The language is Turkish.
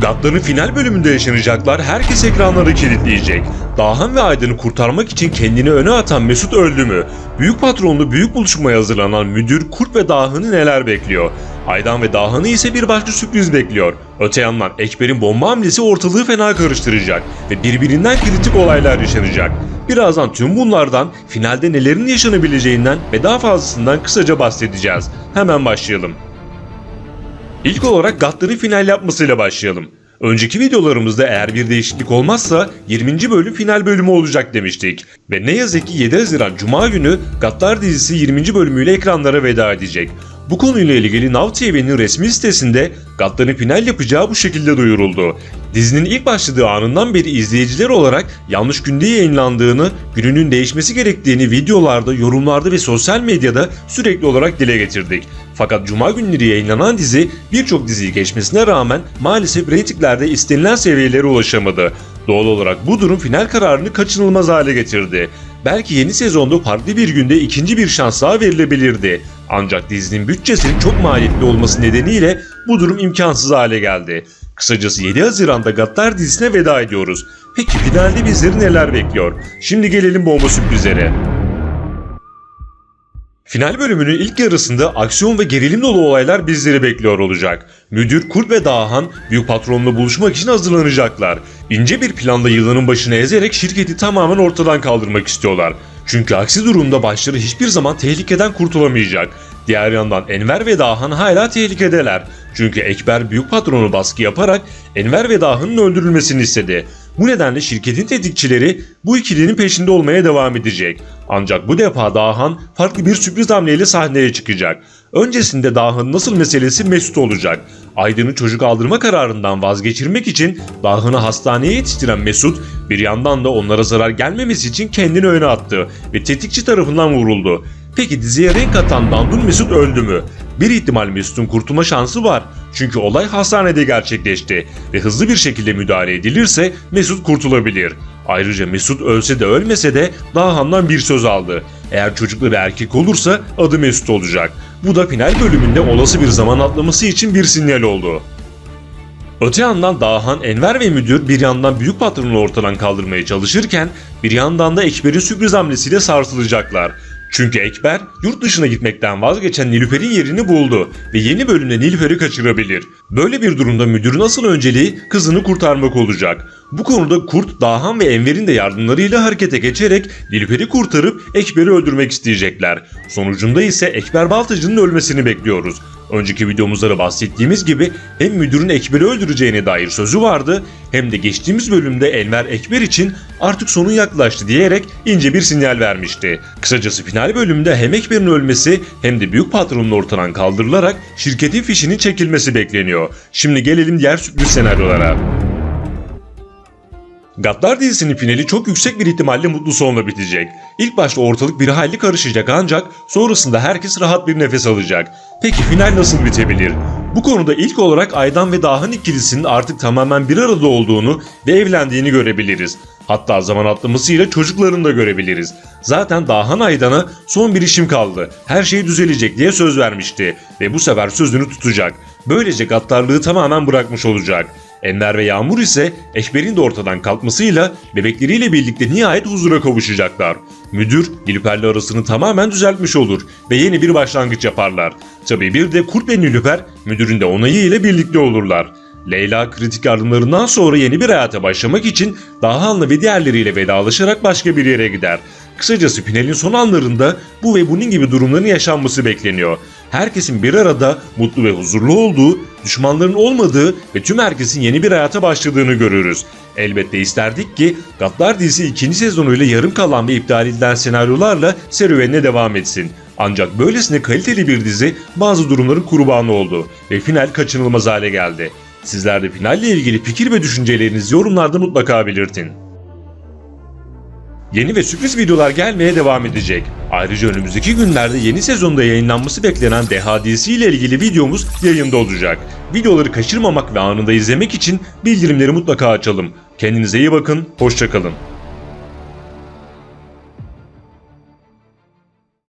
Gatların final bölümünde yaşanacaklar herkes ekranları kilitleyecek. Dahan ve Aydın'ı kurtarmak için kendini öne atan Mesut öldü mü? Büyük patronlu büyük buluşmaya hazırlanan müdür Kurt ve Dahan'ı neler bekliyor? Aydan ve Dahan'ı ise bir başka sürpriz bekliyor. Öte yandan Ekber'in bomba hamlesi ortalığı fena karıştıracak ve birbirinden kritik olaylar yaşanacak. Birazdan tüm bunlardan finalde nelerin yaşanabileceğinden ve daha fazlasından kısaca bahsedeceğiz. Hemen başlayalım. İlk olarak Gattar'ın final yapmasıyla başlayalım. Önceki videolarımızda eğer bir değişiklik olmazsa 20. bölüm final bölümü olacak demiştik. Ve ne yazık ki 7 Haziran Cuma günü Gattar dizisi 20. bölümüyle ekranlara veda edecek. Bu konuyla ilgili Now TV'nin resmi sitesinde Gattar'ın final yapacağı bu şekilde duyuruldu. Dizinin ilk başladığı anından beri izleyiciler olarak yanlış günde yayınlandığını, gününün değişmesi gerektiğini videolarda, yorumlarda ve sosyal medyada sürekli olarak dile getirdik. Fakat cuma günleri yayınlanan dizi birçok diziyi geçmesine rağmen maalesef reytinglerde istenilen seviyelere ulaşamadı. Doğal olarak bu durum final kararını kaçınılmaz hale getirdi. Belki yeni sezonda farklı bir günde ikinci bir şans daha verilebilirdi. Ancak dizinin bütçesinin çok maliyetli olması nedeniyle bu durum imkansız hale geldi. Kısacası 7 Haziran'da Gattar dizisine veda ediyoruz. Peki finalde bizleri neler bekliyor? Şimdi gelelim bomba sürprizlere. Final bölümünün ilk yarısında aksiyon ve gerilim dolu olaylar bizleri bekliyor olacak. Müdür, Kurt ve Dahan büyük patronla buluşmak için hazırlanacaklar. İnce bir planla yılanın başını ezerek şirketi tamamen ortadan kaldırmak istiyorlar. Çünkü aksi durumda başları hiçbir zaman tehlikeden kurtulamayacak. Diğer yandan Enver ve Dahan hala tehlikedeler. Çünkü Ekber büyük patronu baskı yaparak Enver ve Dahan'ın öldürülmesini istedi. Bu nedenle şirketin tetikçileri bu ikilinin peşinde olmaya devam edecek. Ancak bu defa Dahan farklı bir sürpriz hamleyle sahneye çıkacak. Öncesinde Dahan nasıl meselesi Mesut olacak. Aydın'ı çocuk aldırma kararından vazgeçirmek için Dahan'ı hastaneye yetiştiren Mesut bir yandan da onlara zarar gelmemesi için kendini öne attı ve tetikçi tarafından vuruldu. Peki diziye renk atan Dandun Mesut öldü mü? Bir ihtimal Mesut'un kurtulma şansı var. Çünkü olay hastanede gerçekleşti ve hızlı bir şekilde müdahale edilirse Mesut kurtulabilir. Ayrıca Mesut ölse de ölmese de Dahan'dan bir söz aldı. Eğer çocuklu bir erkek olursa adı Mesut olacak. Bu da final bölümünde olası bir zaman atlaması için bir sinyal oldu. Öte yandan Dahan, Enver ve müdür bir yandan büyük patronu ortadan kaldırmaya çalışırken bir yandan da Ekber'in sürpriz hamlesiyle sarsılacaklar. Çünkü Ekber yurt dışına gitmekten vazgeçen Nilüfer'in yerini buldu ve yeni bölümde Nilüfer'i kaçırabilir. Böyle bir durumda müdürün asıl önceliği kızını kurtarmak olacak. Bu konuda Kurt, Dahan ve Enver'in de yardımlarıyla harekete geçerek Nilüfer'i kurtarıp Ekber'i öldürmek isteyecekler. Sonucunda ise Ekber Baltacı'nın ölmesini bekliyoruz. Önceki videomuzda da bahsettiğimiz gibi hem müdürün Ekber'i öldüreceğine dair sözü vardı hem de geçtiğimiz bölümde Enver Ekber için artık sonun yaklaştı diyerek ince bir sinyal vermişti. Kısacası final bölümünde hem Ekber'in ölmesi hem de büyük patronun ortadan kaldırılarak şirketin fişinin çekilmesi bekleniyor. Şimdi gelelim diğer sürpriz senaryolara. Gaddar dizisinin finali çok yüksek bir ihtimalle mutlu sonla bitecek. İlk başta ortalık bir hayli karışacak ancak sonrasında herkes rahat bir nefes alacak. Peki final nasıl bitebilir? Bu konuda ilk olarak Aydan ve Dahan ikilisinin artık tamamen bir arada olduğunu ve evlendiğini görebiliriz. Hatta zaman atlamasıyla çocuklarını da görebiliriz. Zaten Dahan Aydan'a son bir işim kaldı. Her şey düzelecek diye söz vermişti ve bu sefer sözünü tutacak. Böylece gaddarlığı tamamen bırakmış olacak. Enver ve Yağmur ise Ekber'in de ortadan kalkmasıyla bebekleriyle birlikte nihayet huzura kavuşacaklar. Müdür Nilüfer'le arasını tamamen düzeltmiş olur ve yeni bir başlangıç yaparlar. Tabii bir de Kurt ve Nilüfer müdürün de onayı ile birlikte olurlar. Leyla kritik yardımlarından sonra yeni bir hayata başlamak için Dahan'la ve diğerleriyle vedalaşarak başka bir yere gider. Kısacası finalin son anlarında bu ve bunun gibi durumların yaşanması bekleniyor. Herkesin bir arada mutlu ve huzurlu olduğu, düşmanların olmadığı ve tüm herkesin yeni bir hayata başladığını görürüz. Elbette isterdik ki Gaddar dizisi ikinci sezonuyla yarım kalan ve iptal edilen senaryolarla serüvenine devam etsin. Ancak böylesine kaliteli bir dizi bazı durumların kurbanı oldu ve final kaçınılmaz hale geldi. Sizler de finalle ilgili fikir ve düşüncelerinizi yorumlarda mutlaka belirtin. Yeni ve sürpriz videolar gelmeye devam edecek. Ayrıca önümüzdeki günlerde yeni sezonda yayınlanması beklenen Deha dizisi ile ilgili videomuz yayında olacak. Videoları kaçırmamak ve anında izlemek için bildirimleri mutlaka açalım. Kendinize iyi bakın, hoşçakalın.